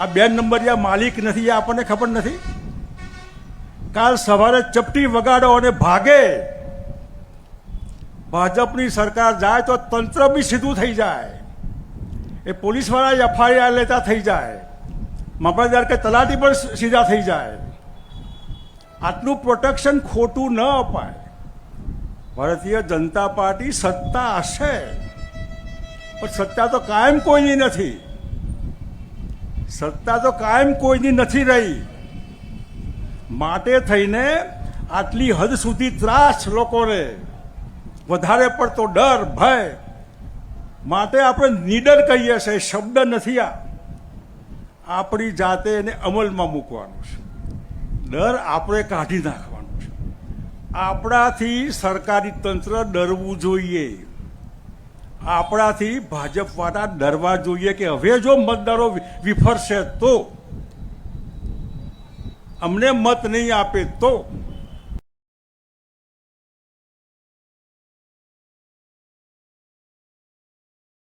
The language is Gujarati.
આ બે નંબરિયા માલિક નથી, એ આપણને ખબર નથી? કાલ સવારે ચપટી વગાડો અને ભાગે. ભાજપની સરકાર જાય તો તંત્ર બી સીધું થઈ જાય. એ પોલીસવાળા એફઆઈઆર લેતા થઈ જાય. મામલતદાર કે તલાટી પણ સીધા થઈ જાય. આટલું પ્રોટેક્શન ખોટું ન અપાય. ભારતીય જનતા પાર્ટી સત્તા હશે. પણ સત્તા તો કાયમ કોઈની નથી. સત્તા તો કાયમ કોઈની નથી રહી. માટે થઈને આટલી હદ સુધી ત્રાસ લોકોને વધારે પડતો ડર, ભય. માટે આપણે નીડર કહીએ છીએ, શબ્દ નથી આ. આપણી જાતે એને અમલમાં મૂકવાનું છે. ડર આપણે કાઢી નાખવાનું છે. આપણાથી સરકારી તંત્ર ડરવું જોઈએ. આપણાથી ભાજપવાળા ડરવા જોઈએ કે હવે જો મતદારો વિફરશે તો? અમને મત નહીં આપે તો?